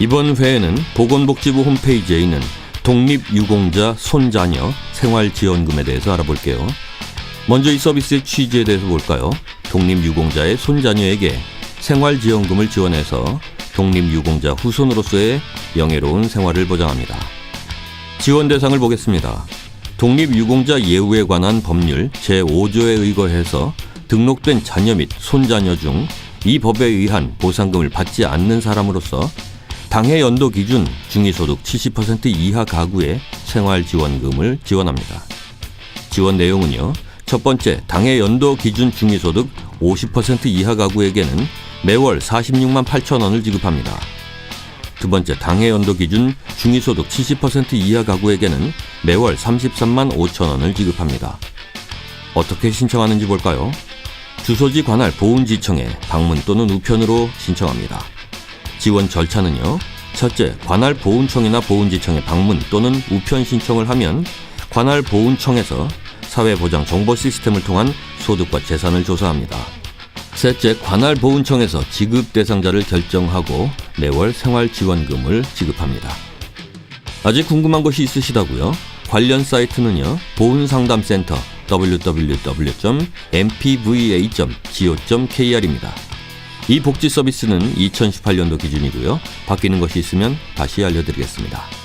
이번 회에는 보건복지부 홈페이지에 있는 독립유공자 손자녀 생활지원금에 대해서 알아볼게요. 먼저 이 서비스의 취지에 대해서 볼까요? 독립유공자의 손자녀에게 생활지원금을 지원해서 독립유공자 후손으로서의 영예로운 생활을 보장합니다. 지원 대상을 보겠습니다. 독립유공자 예우에 관한 법률 제5조에 의거해서 등록된 자녀 및 손자녀 중 이 법에 의한 보상금을 받지 않는 사람으로서 당해 연도 기준 중위소득 70% 이하 가구의 생활지원금을 지원합니다. 지원 내용은요. 첫 번째, 당해 연도 기준 중위소득 50% 이하 가구에게는 매월 46만 8천 원을 지급합니다. 두 번째, 당해 연도 기준 중위소득 70% 이하 가구에게는 매월 33만 5천 원을 지급합니다. 어떻게 신청하는지 볼까요? 주소지 관할 보훈지청에 방문 또는 우편으로 신청합니다. 지원 절차는요. 첫째, 관할 보훈청이나 보훈지청에 방문 또는 우편 신청을 하면 관할 보훈청에서 사회보장 정보 시스템을 통한 소득과 재산을 조사합니다. 셋째, 관할 보훈청에서 지급 대상자를 결정하고 매월 생활지원금을 지급합니다. 아직 궁금한 것이 있으시다고요? 관련 사이트는요. 보훈상담센터 www.mpva.go.kr입니다. 이 복지 서비스는 2018년도 기준이고요. 바뀌는 것이 있으면 다시 알려드리겠습니다.